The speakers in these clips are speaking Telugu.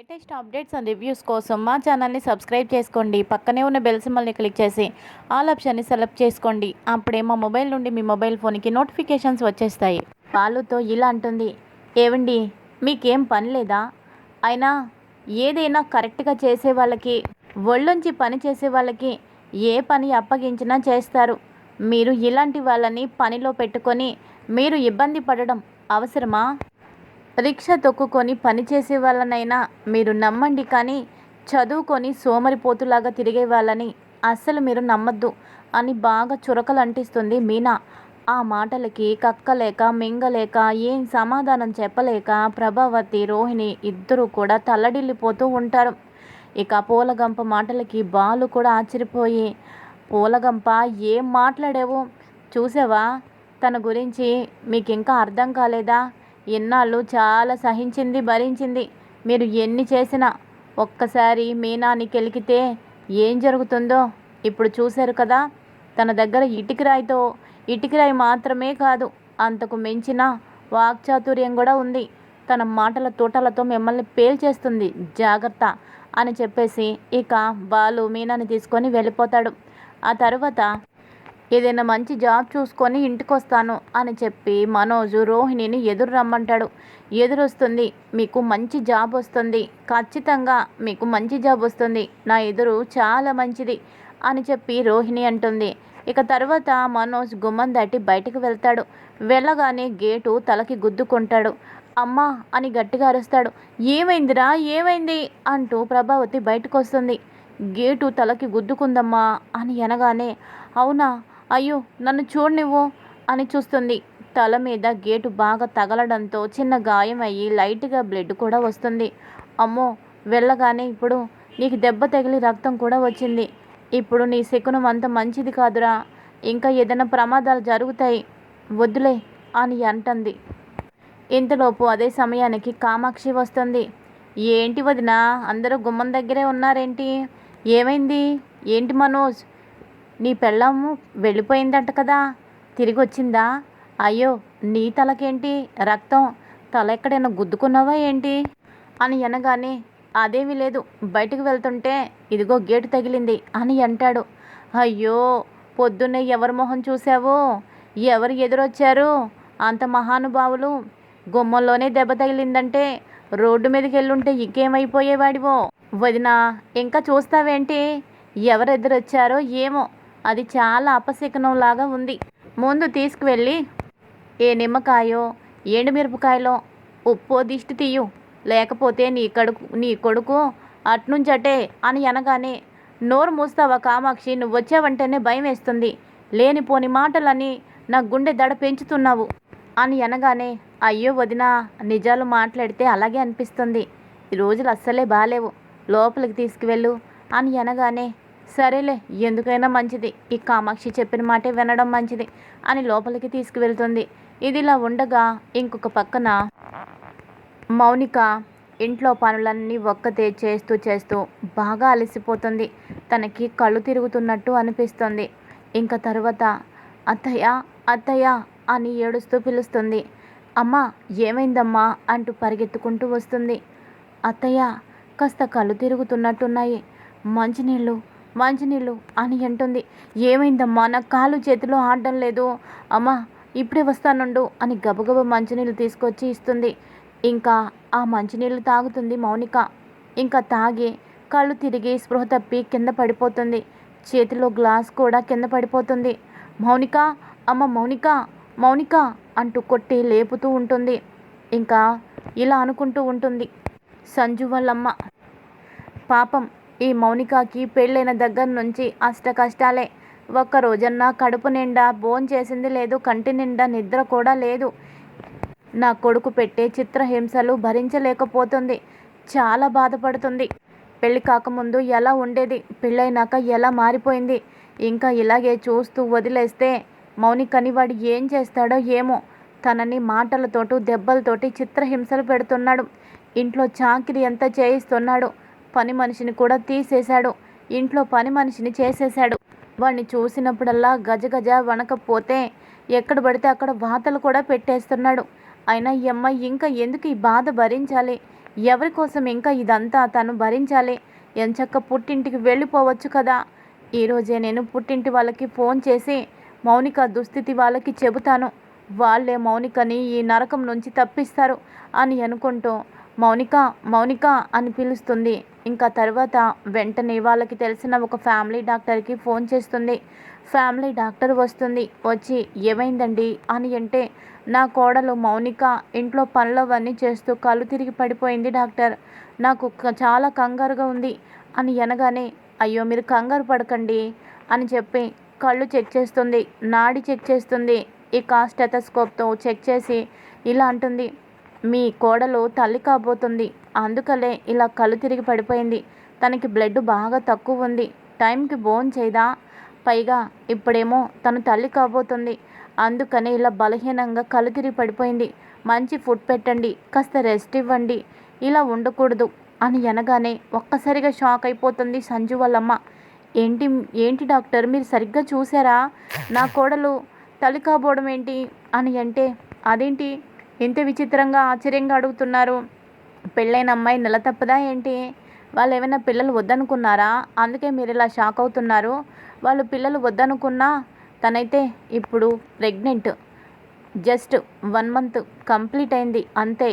లేటెస్ట్ అప్డేట్స్ అండ్ రివ్యూస్ కోసం మా ఛానల్ని సబ్స్క్రైబ్ చేసుకోండి. పక్కనే ఉన్న బెల్ సింబల్ని క్లిక్ చేసి ఆల్ ఆప్షన్ని సెలెక్ట్ చేసుకోండి. అప్పుడే మా మొబైల్ నుండి మీ మొబైల్ ఫోన్కి నోటిఫికేషన్స్ వచ్చేస్తాయి. వాళ్ళతో ఇలా అంటుంది ఏవండి మీకేం పని లేదా? అయినా ఏదైనా కరెక్ట్గా చేసే వాళ్ళకి ఒళ్ళొంచి పని చేసే వాళ్ళకి ఏ పని అప్పగించినా చేస్తారు. మీరు ఇలాంటి వాళ్ళని పనిలో పెట్టుకొని మీరు ఇబ్బంది పడడం అవసరమా? రిక్షా తొక్కుకొని పనిచేసే వాళ్ళనైనా మీరు నమ్మండి కానీ చదువుకొని సోమరిపోతులాగా తిరిగే వాళ్ళని అస్సలు మీరు నమ్మద్దు అని బాగా చురకలు అంటిస్తుంది మీనా. ఆ మాటలకి కక్కలేక మింగలేక ఏం సమాధానం చెప్పలేక ప్రభావతి రోహిణి ఇద్దరూ కూడా తల్లడిల్లిపోతూ ఉంటారు. ఇక పూలగంప మాటలకి బాలు కూడా ఆశ్చర్యపోయి పూలగంప ఏం మాట్లాడావు? చూసావా? తన గురించి మీకు ఇంకా అర్థం కాలేదా? ఇన్నాళ్ళు చాలా సహించింది భరించింది. మీరు ఎన్ని చేసినా ఒక్కసారి మీనాని కెలికితే ఏం జరుగుతుందో ఇప్పుడు చూశారు కదా. తన దగ్గర ఇటుకిరాయితో ఇటుకిరాయి మాత్రమే కాదు అంతకు మించిన వాక్చాతుర్యం కూడా ఉంది. తన మాటల తోటలతో మిమ్మల్ని పేల్చేస్తుంది జాగ్రత్త అని చెప్పేసి ఇక బాలు మీనాని తీసుకొని వెళ్ళిపోతాడు. ఆ తర్వాత ఏదైనా మంచి జాబ్ చూసుకొని ఇంటికి వస్తాను అని చెప్పి మనోజ్ రోహిణిని ఎదురు రమ్మంటాడు. ఎదురొస్తుంది మీకు మంచి జాబ్ వస్తుంది. ఖచ్చితంగా మీకు మంచి జాబ్ వస్తుంది. నా ఎదురు చాలా మంచిది అని చెప్పి రోహిణి అంటుంది. ఇక తర్వాత మనోజ్ గుమ్మం దాటి బయటకు వెళ్తాడు. వెళ్ళగానే గేటు తలకి గుద్దుకుంటాడు. అమ్మా అని గట్టిగా అరుస్తాడు. ఏమైందిరా? ఏమైంది? అంటూ ప్రభావతి బయటకు వస్తుంది గేటు తలకి గుద్దుకుందమ్మా అని అనగానే అవునా? అయ్యో నన్ను చూడనివ్వు అని చూస్తుంది. తల మీద గేటు బాగా తగలడంతో చిన్న గాయం అయ్యి లైట్గా బ్లడ్ కూడా వస్తుంది. అమ్మో వెళ్ళగానే ఇప్పుడు నీకు దెబ్బ తగిలి రక్తం కూడా వచ్చింది. ఇప్పుడు నీ శకునం అంత మంచిది కాదురా. ఇంకా ఏదైనా ప్రమాదాలు జరుగుతాయి. వద్దులే అని అంటుంది. ఇంతలోపు అదే సమయానికి కామాక్షి వస్తుంది. ఏంటి వదిన అందరూ గుమ్మం దగ్గరే ఉన్నారేంటి? ఏమైంది? ఏంటి మనోజ్? నీ పెళ్ళాము వెళ్ళిపోయిందంట కదా తిరిగి వచ్చిందా అయ్యో నీ తలకేంటి రక్తం? తల ఎక్కడైనా గుద్దుకున్నావా ఏంటి? అని అనగానే అదేమీ లేదు బయటికి వెళ్తుంటే ఇదిగో గేటు తగిలింది అని అంటాడు. అయ్యో పొద్దున్నే ఎవరి మొహం చూసావో ఎవరు ఎదురొచ్చారు? అంత మహానుభావులు గుమ్మంలోనే దెబ్బ తగిలిందంటే రోడ్డు మీదకి వెళ్ళుంటే ఇంకేమైపోయేవాడివో? వదినా ఇంకా చూస్తావేంటి? ఎవరు ఎదురొచ్చారో ఏమో? అది చాలా అపశకనం లాగా ఉంది. ముందు తీసుకువెళ్ళి ఏ నిమ్మకాయో ఎండుమిరపకాయలో ఉప్పో దిష్టి తీయు. లేకపోతే నీ కడుకు నీ కొడుకు అట్నుంచటే అని అనగానే నోరు మూస్తావా కామాక్షి? నువ్వు వచ్చావంటేనే భయం వేస్తుంది. లేనిపోని మాటలని నా గుండె దడ పెంచుతున్నావు అని అనగానే అయ్యో వదినా నిజాలు మాట్లాడితే అలాగే అనిపిస్తుంది. ఈ రోజులు అస్సలే బాలేవు. లోపలికి తీసుకువెళ్ళు అని అనగానే సరేలే ఎందుకైనా మంచిది. ఈ కామాక్షి చెప్పిన మాటే వినడం మంచిది అని లోపలికి తీసుకువెళ్తుంది. ఇదిలా ఉండగా ఇంకొక పక్కన మౌనిక ఇంట్లో పనులన్నీ ఒక్కతే చేస్తూ చేస్తూ బాగా అలసిపోతుంది. తనకి కళ్ళు తిరుగుతున్నట్టు అనిపిస్తుంది. ఇంకా తర్వాత అత్తయ్య అత్తయ్య అని ఏడుస్తూ పిలుస్తుంది. అమ్మా ఏమైందమ్మా? అంటూ పరిగెత్తుకుంటూ వస్తుంది. అత్తయ్య కాస్త కళ్ళు తిరుగుతున్నట్టున్నాయి. మంచినీళ్ళు మంచినీళ్ళు అని అంటుంది. ఏమైందమ్మా? నా కాలు చేతిలో ఆడడం లేదు. అమ్మా ఇప్పుడే వస్తానుండు అని గబగబ మంచినీళ్ళు తీసుకొచ్చి ఇస్తుంది. ఇంకా ఆ మంచినీళ్ళు తాగుతుంది మౌనిక. ఇంకా తాగి కళ్ళు తిరిగి స్పృహ తప్పి కింద పడిపోతుంది. చేతిలో గ్లాస్ కూడా కింద పడిపోతుంది. మౌనిక అమ్మ మౌనిక మౌనిక అంటూ కొట్టి లేపుతూ ఉంటుంది. ఇంకా ఇలా అనుకుంటూ ఉంటుంది. సంజు వాళ్ళమ్మ. పాపం ఈ మౌనికకి పెళ్ళైన దగ్గర నుంచి అష్ట కష్టాలే. ఒక్క రోజన్నా కడుపు నిండా బోన్ చేసింది లేదు కంటి నిండా నిద్ర కూడా లేదు. నా కొడుకు పెట్టే చిత్రహింసలు భరించలేకపోతుంది. చాలా బాధపడుతుంది. పెళ్ళి కాకముందు ఎలా ఉండేది? పెళ్ళైనాక ఎలా మారిపోయింది? ఇంకా ఇలాగే చూస్తూ వదిలేస్తే మౌనికని వాడు ఏం చేస్తాడో ఏమో. తనని మాటలతోటి దెబ్బలతోటి చిత్రహింసలు పెడుతున్నాడు. ఇంట్లో చాకిరి ఎంత చేయిస్తున్నాడు. పని మనిషిని కూడా తీసేశాడు. ఇంట్లో పని మనిషిని చేసేశాడు. వాడిని చూసినప్పుడల్లా గజగజ వనకపోతే ఎక్కడ పడితే అక్కడ వాతలు కూడా పెట్టేస్తున్నాడు. అయినా ఈ అమ్మాయి ఇంకా ఎందుకు ఈ బాధ భరించాలి? ఎవరి కోసం ఇంకా ఇదంతా తను భరించాలి? ఎంచక్క పుట్టింటికి వెళ్ళిపోవచ్చు కదా? ఈరోజే నేను పుట్టింటి వాళ్ళకి ఫోన్ చేసి మౌనిక దుస్థితి వాళ్ళకి చెబుతాను. వాళ్ళే మౌనికని ఈ నరకం నుంచి తప్పిస్తారు అని అనుకుంటూ మౌనిక మౌనిక అని పిలుస్తుంది. ఇంకా తర్వాత వెంటనే వాళ్ళకి తెలిసిన ఒక ఫ్యామిలీ డాక్టర్కి ఫోన్ చేస్తుంది. ఫ్యామిలీ డాక్టర్ వస్తుంది. వచ్చి ఏమైందండి? అని అంటే నా కోడలు మౌనిక ఇంట్లో పనులు అవన్నీ చేస్తూ కళ్ళు తిరిగి పడిపోయింది డాక్టర్. నాకు చాలా కంగారుగా ఉంది. అని అనగానే అయ్యో మీరు కంగారు పడకండి అని చెప్పి కళ్ళు చెక్ చేస్తుంది. నాడి చెక్ చేస్తుంది. ఇక స్టెథస్కోప్తో చెక్ చేసి ఇలా అంటుంది. మీ కోడలు తల్లి కాబోతుంది. అందుకలే ఇలా కళ్ళు తిరిగి పడిపోయింది. తనకి బ్లడ్ బాగా తక్కువ ఉంది. టైంకి బోన్ చేయదా? పైగా ఇప్పుడేమో తను తల్లి కాబోతుంది. అందుకని ఇలా బలహీనంగా కళ్ళు తిరిగి పడిపోయింది. మంచి ఫుడ్ పెట్టండి కాస్త రెస్ట్ ఇవ్వండి. ఇలా ఉండకూడదు అని అనగానే ఒక్కసారిగా షాక్ అయిపోతుంది సంజు వాళ్ళమ్మ. ఏంటి ఏంటి డాక్టర్ మీరు సరిగ్గా చూసారా నా కోడలు తల్లి కాబోవడం ఏంటి? అని అంటే అదేంటి? ఎంత విచిత్రంగా ఆశ్చర్యంగా అడుగుతున్నారు. పెళ్ళైన అమ్మాయి నెల తప్పదా ఏంటి? వాళ్ళు ఏమైనా పిల్లలు వద్దనుకున్నారా? అందుకే మీరు ఇలా షాక్ అవుతున్నారు. వాళ్ళు పిల్లలు వద్దనుకున్నా తనైతే ఇప్పుడు pregnant. Just one month complete అయింది అంతే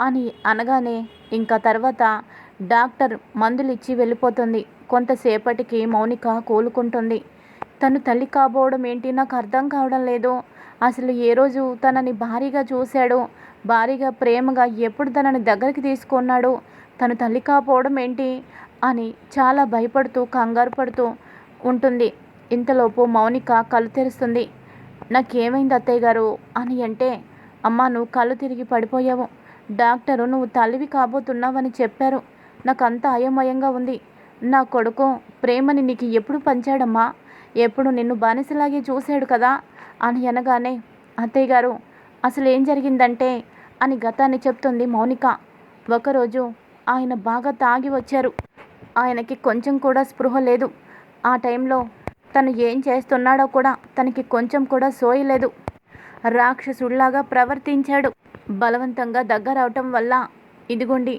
అని అనగానే ఇంకా తర్వాత డాక్టర్ మందులు ఇచ్చి వెళ్ళిపోతుంది. కొంతసేపటికి మౌనిక కోలుకుంటుంది. తను తల్లి కాబోవడం ఏంటి? నాకు అర్థం కావడం లేదు. అసలు ఏ రోజు తనని భారీగా చూశాడు? భారీగా ప్రేమగా ఎప్పుడు తనని దగ్గరికి తీసుకున్నాడో? తను తల్లి కాపోవడం ఏంటి? అని చాలా భయపడుతూ కంగారు పడుతూ ఉంటుంది. ఇంతలోపు మౌనిక కళ్ళు తెరుస్తుంది. నాకేమైంది అత్తయ్య గారు? అని అంటే అమ్మ నువ్వు కళ్ళు తిరిగి పడిపోయావు. డాక్టరు నువ్వు తల్లివి కాబోతున్నావని చెప్పారు. నాకు అంత అయోమయంగా ఉంది. నా కొడుకు ప్రేమని నీకు ఎప్పుడు పంచాడమ్మా? ఎప్పుడు నిన్ను బానిసలాగే చూశాడు కదా? అని అనగానే అత్తయ్య గారు అసలు ఏం జరిగిందంటే అని గతాన్ని చెప్తుంది మౌనిక. ఒకరోజు ఆయన బాగా తాగి వచ్చారు. ఆయనకి కొంచెం కూడా స్పృహ లేదు. ఆ టైంలో తను ఏం చేస్తున్నాడో కూడా తనకి కొంచెం కూడా సోయలేదు రాక్షసుడిలాగా ప్రవర్తించాడు. బలవంతంగా దగ్గర అవటం వల్ల ఇదిగోండి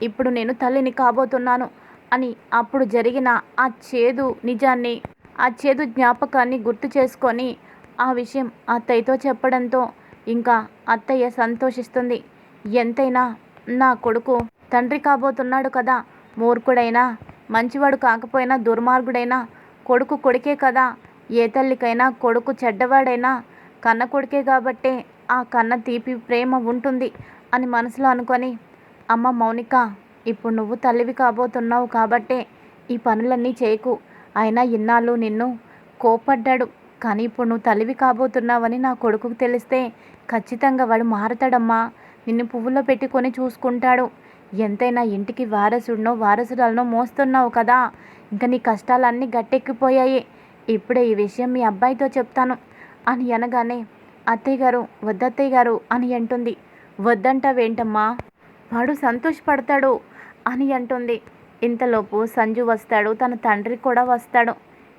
ఇప్పుడు నేను తల్లిని కాబోతున్నాను అని అప్పుడు జరిగిన ఆ చేదు నిజాన్ని ఆ చేదు జ్ఞాపకాన్ని గుర్తు చేసుకొని ఆ విషయం అత్తయ్యతో చెప్పడంతో ఇంకా అత్తయ్య సంతోషిస్తుంది. ఎంతైనా నా కొడుకు తండ్రి కాబోతున్నాడు కదా. మూర్ఖుడైనా మంచివాడు కాకపోయినా దుర్మార్గుడైనా కొడుకు కొడుకే కదా. ఏ తల్లికైనా కొడుకు చెడ్డవాడైనా కన్న కొడుకే కాబట్టే ఆ కన్న తీపి ప్రేమ ఉంటుంది అని మనసులో అనుకొని అమ్మ మౌనిక ఇప్పుడు నువ్వు తల్లివి కాబోతున్నావు కాబట్టే ఈ పనులన్నీ చేయకు. అయినా ఇన్నాళ్ళు నిన్ను కోపడ్డాడు కానీ ఇప్పుడు నువ్వు తల్లివి కాబోతున్నావని నా కొడుకుకు తెలిస్తే ఖచ్చితంగా వాడు మారతాడమ్మా. నిన్ను పువ్వులో పెట్టుకొని చూసుకుంటాడు. ఎంతైనా ఇంటికి వారసుడినో వారసురాలనో మోస్తున్నావు కదా. ఇంకా నీ కష్టాలన్నీ గట్టెక్కిపోయాయి. ఇప్పుడే ఈ విషయం మీ అబ్బాయితో చెప్తాను అని అనగానే అత్తయ్య గారు వద్దత్తయ్య గారు అని అంటుంది. వద్దంటావేంటమ్మా? వాడు సంతోషపడతాడు అని అంటుంది. ఇంతలోపు సంజు వస్తాడు తన తండ్రి కూడా వస్తాడు.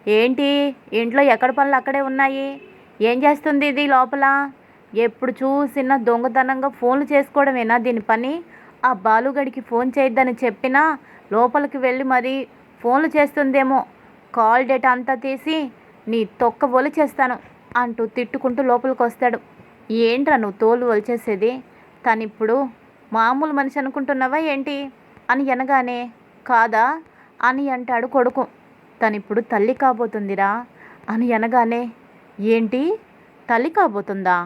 ఏంటి? ఇంట్లో ఎక్కడ పనులు అక్కడే ఉన్నాయి? ఏం చేస్తుంది ఇది లోపల? ఎప్పుడు చూసినా దొంగతనంగా ఫోన్లు చేసుకోవడమేనా దీని పని? ఆ బాలుగడికి ఫోన్ చేయొద్దని చెప్పినా లోపలికి వెళ్ళి మరి ఫోన్లు చేస్తుందేమో. కాల్ డేటా అంతా తీసి నీ తొక్క ఒలిచేస్తాను అంటూ తిట్టుకుంటూ లోపలికి వస్తాడు. ఏంట్రా నువ్వు తోలు ఒలిచేసేది? తనిప్పుడు మామూలు మనిషి అనుకుంటున్నావా ఏంటి? అని అనగానే కాదా? అని అంటాడు కొడుకు. తనిప్పుడు తల్లి కాబోతుందిరా అని అనగానే ఏంటి? తల్లి కాబోతుందా?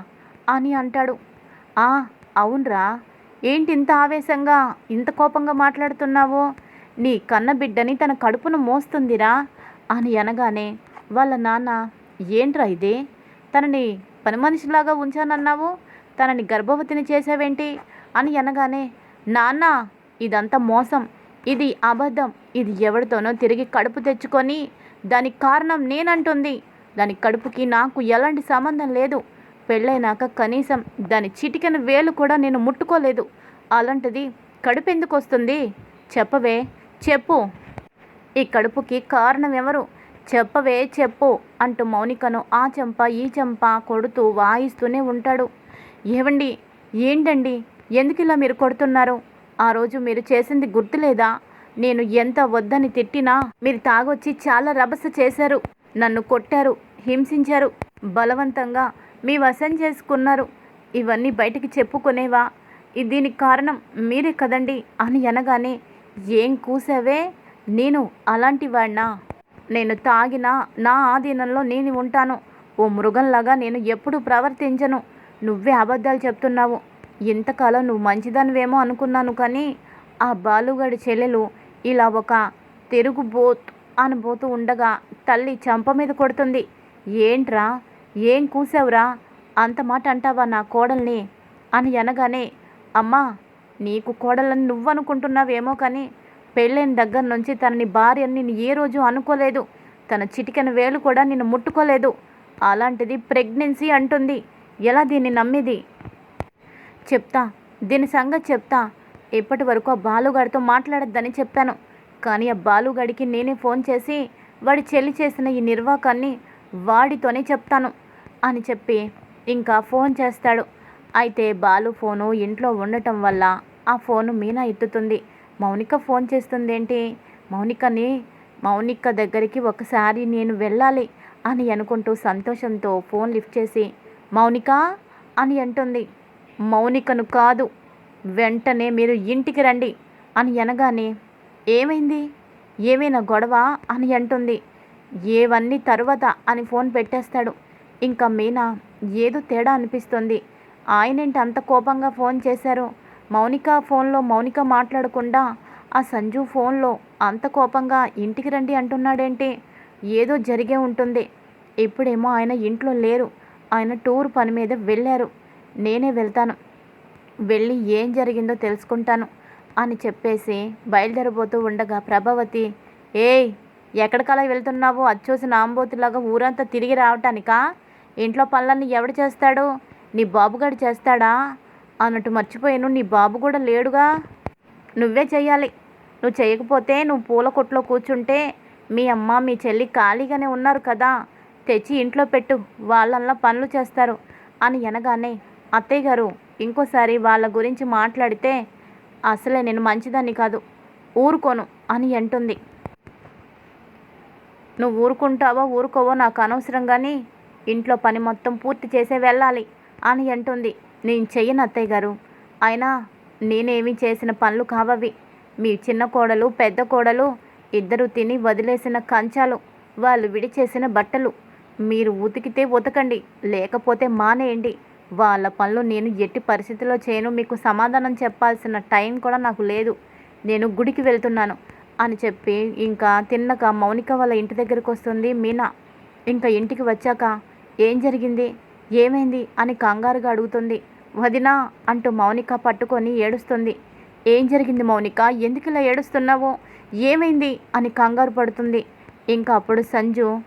అని అంటాడు. ఆ అవునరా. ఏంటి ఇంత ఆవేశంగా ఇంత కోపంగా మాట్లాడుతున్నావు? నీ కన్న బిడ్డని తన కడుపును మోస్తుందిరా అని అనగానే వాళ్ళ నాన్న ఏంట్రా ఇది? తనని పని మనిషిలాగా ఉంచానన్నావు? తనని గర్భవతిని చేసావేంటి అని అనగానే నాన్న ఇదంతా మోసం. ఇది అబద్ధం. ఇది ఎవరితోనో తిరిగి కడుపు తెచ్చుకొని దానికి కారణం నేనంటుంది. దాని కడుపుకి నాకు ఎలాంటి సంబంధం లేదు. పెళ్ళైనాక కనీసం దాని చిటికెన వేలు కూడా నేను ముట్టుకోలేదు. అలాంటిది కడుపు ఎందుకు వస్తుంది చెప్పవే చెప్పు. ఈ కడుపుకి కారణం ఎవరు? చెప్పవే చెప్పు అంటూ మౌనికను ఆ చెంప ఈ చెంప కొడుతూ వాయిస్తూనే ఉంటాడు. ఏవండి? ఏంటండి? ఎందుకు ఇలా మీరు కొడుతున్నారు? ఆ రోజు మీరు చేసింది గుర్తులేదా? నేను ఎంత వద్దని తిట్టినా మీరు తాగొచ్చి చాలా రభస చేశారు. నన్ను కొట్టారు హింసించారు బలవంతంగా మీ వశం చేసుకున్నారు. ఇవన్నీ బయటికి చెప్పుకునేవా? దీనికి కారణం మీరే కదండి అని అనగానే ఏం కూసావే? నేను అలాంటి వాడినా నేను తాగినా నా ఆధీనంలో నేను ఉంటాను. ఓ మృగంలాగా నేను ఎప్పుడు ప్రవర్తించను. నువ్వే అబద్ధాలు చెప్తున్నావు. ఇంతకాలం నువ్వు మంచిదానివేమో అనుకున్నాను కానీ ఆ బాలుగడి చెల్లెలు ఇలా ఒక తిరుగుబోత్ అనబోతూ ఉండగా తల్లి చంప మీద కొడుతుంది. ఏంట్రా? ఏం కూసావురా? అంత మాట అంటావా నా కోడల్ని? అని అనగానే అమ్మా నీకు కోడలని నువ్వనుకుంటున్నావేమో కానీ పెళ్ళైన దగ్గర నుంచి తనని భార్యని నేను ఏ రోజు అనుకోలేదు. తన చిటికెన వేలు కూడా నిన్ను ముట్టుకోలేదు. అలాంటిది ప్రెగ్నెన్సీ అంటుంది. ఎలా దీన్ని నమ్మేది? చెప్తా దీని సంగతి చెప్తా. ఇప్పటి వరకు ఆ బాలుగాడితో మాట్లాడొద్దని చెప్పాను. కానీ ఆ బాలుగాడికి నేనే ఫోన్ చేసి వాడి చెల్లి చేసిన ఈ నిర్వాకాన్ని వాడితోనే చెప్తాను అని చెప్పి ఇంకా ఫోన్ చేస్తాడు. అయితే బాలు ఫోను ఇంట్లో ఉండటం వల్ల ఆ ఫోను మీనా ఎత్తుతుంది. మౌనిక ఫోన్ చేస్తుంది ఏంటి మౌనికని మౌనిక దగ్గరికి ఒకసారి నేను వెళ్ళాలి అని అనుకుంటూ సంతోషంతో ఫోన్ లిఫ్ట్ చేసి మౌనిక అని అంటుంది. మౌనికను కాదు వెంటనే మీరు ఇంటికి రండి అని అనగానే ఏమైంది? ఏమైనా గొడవ? అని అంటుంది. ఏవన్నీ తరువాత అని ఫోన్ పెట్టేస్తాడు. ఇంకా మీనా ఏదో తేడా అనిపిస్తుంది. ఆయనేంటి అంత కోపంగా ఫోన్ చేశారు? మౌనిక ఫోన్లో మౌనిక మాట్లాడకుండా ఆ సంజు ఫోన్లో అంత కోపంగా ఇంటికి రండి అంటున్నాడేంటి? ఏదో జరిగే ఉంటుంది. ఇప్పుడేమో ఆయన ఇంట్లో లేరు. ఆయన టూర్ పని మీద వెళ్ళారు. నేనే వెళ్తాను. వెళ్ళి ఏం జరిగిందో తెలుసుకుంటాను అని చెప్పేసి బయలుదేరబోతూ ఉండగా ప్రభావతి ఏయ్ ఎక్కడికలా వెళ్తున్నావు? అచ్చోసి నాంబోతులాగా ఊరంతా తిరిగి రావటానికా? ఇంట్లో పనులన్నీ ఎవడు చేస్తాడు? నీ బాబుగాడు చేస్తాడా? అన్నట్టు మర్చిపోయాను. నీ బాబు కూడా లేడుగా? నువ్వే చెయ్యాలి. నువ్వు చేయకపోతే నువ్వు పూల కొట్లో కూర్చుంటే మీ అమ్మ మీ చెల్లి ఖాళీగానే ఉన్నారు కదా. తెచ్చి ఇంట్లో పెట్టు. వాళ్ళల్లా పనులు చేస్తారు అని అనగానే అత్తయ్య గారు ఇంకోసారి వాళ్ళ గురించి మాట్లాడితే అసలే నేను మంచిదాన్ని కాదు ఊరుకోను అని అంటుంది. నువ్వు ఊరుకుంటావో ఊరుకోవో నాకు అనవసరం కానీ ఇంట్లో పని మొత్తం పూర్తి చేసే వెళ్ళాలి అని అంటుంది. నేను చెయ్యను అత్తయ్య గారు. అయినా నేనేమి చేసిన పనులు కావవి. మీ చిన్న కోడలు పెద్ద కోడలు ఇద్దరు తిని వదిలేసిన కంచాలు వాళ్ళు విడిచేసిన బట్టలు. మీరు ఉతికితే ఉతకండి లేకపోతే మానేయండి వాళ్ళ పనులు నేను ఎట్టి పరిస్థితిలో చేయను. మీకు సమాధానం చెప్పాల్సిన టైం కూడా నాకు లేదు. నేను గుడికి వెళ్తున్నాను అని చెప్పి ఇంకా తిన్నక మౌనిక వాళ్ళ ఇంటి దగ్గరికి వస్తుంది. మీనా ఇంకా ఇంటికి వచ్చాక ఏం జరిగింది? ఏమైంది? అని కంగారుగా అడుగుతుంది. వదినా అంటూ మౌనిక పట్టుకొని ఏడుస్తుంది. ఏం జరిగింది మౌనిక? ఎందుకు ఇలా ఏడుస్తున్నావు? ఏమైంది? అని కంగారు పడుతుంది. ఇంకా అప్పుడు సంజు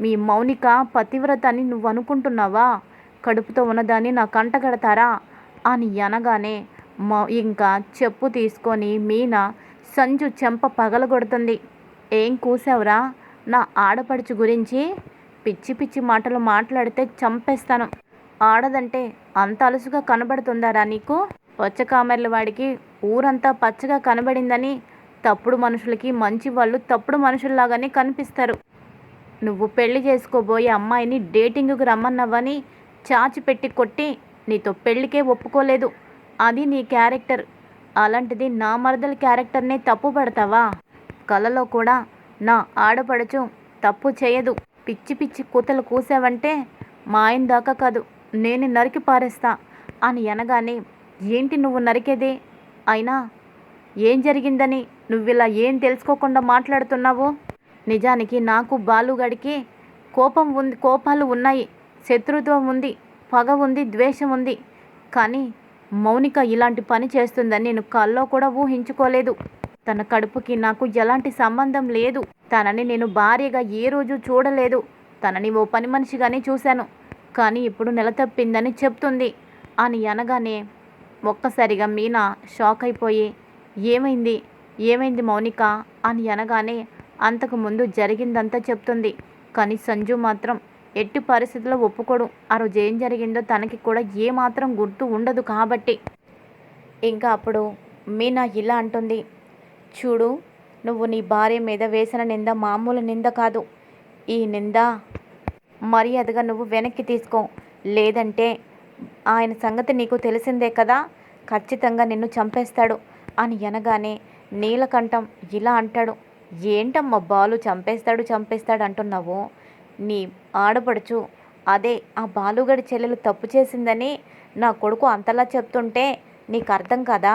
మీ మౌనిక పతివ్రత అని నువ్వు అనుకుంటున్నావా? కడుపుతో ఉన్నదాన్ని నా కంట కడతారా? అని అనగానే ఇంకా చెప్పు తీసుకొని మీనా సంజు చెంప పగలగొడుతుంది. ఏం కూసావురా? నా ఆడపడుచు గురించి పిచ్చి పిచ్చి మాటలు మాట్లాడితే చంపేస్తాను. ఆడదంటే అంత అలసుగా కనబడుతుందారా నీకు? పచ్చకామెర్ల వాడికి ఊరంతా పచ్చగా కనబడిందని తప్పుడు మనుషులకి మంచి వాళ్ళు తప్పుడు మనుషుల్లాగానే కనిపిస్తారు. నువ్వు పెళ్ళి చేసుకోబోయే అమ్మాయిని డేటింగ్కి రమ్మన్నావని చాచి పెట్టి కొట్టి నీతో పెళ్ళికే ఒప్పుకోలేదు. అది నీ క్యారెక్టర్. అలాంటిది నా మరదల క్యారెక్టర్నే తప్పు పడతావా? కలలో కూడా నా ఆడపడచు తప్పు చేయదు. పిచ్చి పిచ్చి కూతలు కూసావంటే మా ఆయన దాకా కాదు. నేను నరికి పారేస్తా అని అనగానే ఏంటి నువ్వు నరికేది? అయినా ఏం జరిగిందని నువ్విలా ఏం తెలుసుకోకుండా మాట్లాడుతున్నావు? నిజానికి నాకు బాలుగడికి కోపం ఉంది కోపాలు ఉన్నాయి. శత్రుత్వం ఉంది పగ ఉంది ద్వేషం ఉంది. కానీ మౌనిక ఇలాంటి పని చేస్తుందని నేను కల్లో కూడా ఊహించుకోలేదు. తన కడుపుకి నాకు ఎలాంటి సంబంధం లేదు. తనని నేను భార్యగా ఏ రోజు చూడలేదు. తనని ఓ పని మనిషిగానే చూశాను. కానీ ఇప్పుడు నెల తప్పిందని చెప్తుంది. అని అనగానే ఒక్కసారిగా మీనా షాక్ అయిపోయి ఏమైంది? ఏమైంది మౌనిక? అని అనగానే అంతకు ముందు జరిగిందంతా చెప్తుంది. కానీ సంజు మాత్రం ఎట్టి పరిస్థితుల్లో ఒప్పుకోడు. ఆ రోజు ఏం జరిగిందో తనకి కూడా ఏమాత్రం గుర్తు ఉండదు కాబట్టి. ఇంకా అప్పుడు మీనా ఇలా అంటుంది. చూడు నువ్వు నీ భార్య మీద వేసిన నింద మామూలు నింద కాదు. ఈ నింద మర్యాదగా నువ్వు వెనక్కి తీసుకో. లేదంటే ఆయన సంగతి నీకు తెలిసిందే కదా. ఖచ్చితంగా నిన్ను చంపేస్తాడు అని అనగానే నీలకంఠం ఇలా అంటాడు. ఏంటమ్మా బాలు చంపేస్తాడు చంపేస్తాడు అంటున్నావు? నీ ఆడపడుచు అదే ఆ బాలుగడి చెల్లెలు తప్పు చేసిందని నా కొడుకు అంతలా చెప్తుంటే నీకు అర్థం కదా?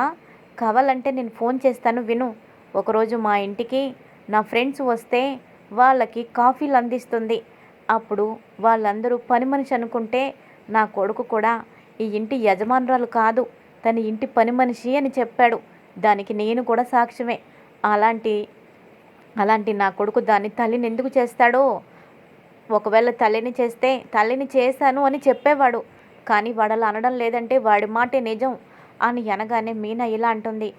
కావాలంటే నేను ఫోన్ చేస్తాను విను. ఒకరోజు మా ఇంటికి నా ఫ్రెండ్స్ వస్తే వాళ్ళకి కాఫీలు అందిస్తుంది. అప్పుడు వాళ్ళందరూ పని మనిషి అనుకుంటే నా కొడుకు కూడా ఈ ఇంటి యజమానురాలు కాదు తన ఇంటి పని మనిషి అని చెప్పాడు. దానికి నేను కూడా సాక్ష్యమే. అలాంటి అలాంటి నా కొడుకు దాన్ని తల్లిని ఎందుకు చేస్తాడో ఒకవేళ తల్లిని చేస్తే తల్లిని చేశాను అని చెప్పేవాడు. కానీ వాడలా అనడం లేదంటే వాడి మాటే నిజం అని అనగానే మీనా ఇలా అంటుంది.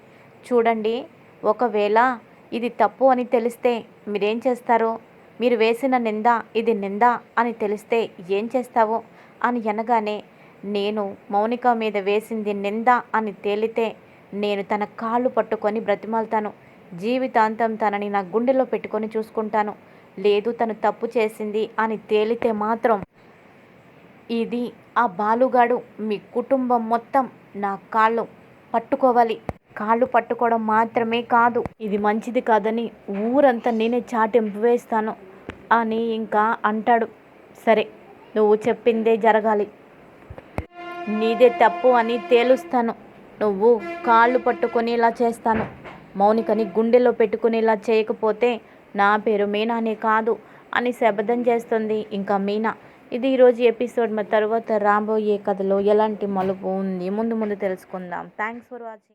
చూడండి ఒకవేళ ఇది తప్పు అని తెలిస్తే మీరేం చేస్తారు? మీరు వేసిన నింద ఇది నింద అని తెలిస్తే ఏం చేస్తావు? అని అనగానే నేను మౌనిక మీద వేసింది నింద అని తేలితే నేను తన కాళ్ళు పట్టుకొని బ్రతిమాలుతాను. జీవితాంతం తనని నా గుండెలో పెట్టుకొని చూసుకుంటాను. లేదు తను తప్పు చేసింది అని తేలితే మాత్రం ఇది ఆ బాలుగాడు మీ కుటుంబం మొత్తం నా కాళ్ళు పట్టుకోవాలి. కాళ్ళు పట్టుకోవడం మాత్రమే కాదు ఇది మంచిది కాదని ఊరంతా నేనే చాటింపు వేస్తాను అని ఇంకా అంటాడు. సరే నువ్వు చెప్పిందే జరగాలి. నీదే తప్పు అని తేలుస్తాను. నువ్వు కాళ్ళు పట్టుకొని ఇలా చేస్తాను. మౌనికని గుండెలో పెట్టుకుని ఇలా చేయకపోతే నా పేరు మీనానే కాదు అని శబదం చేస్తుంది ఇంకా మీనా. ఇది ఈరోజు ఎపిసోడ్. మరి తర్వాత రాబోయే కథలో ఎలాంటి మలుపు ఉంది? ముందు ముందు తెలుసుకుందాం. Thanks for watching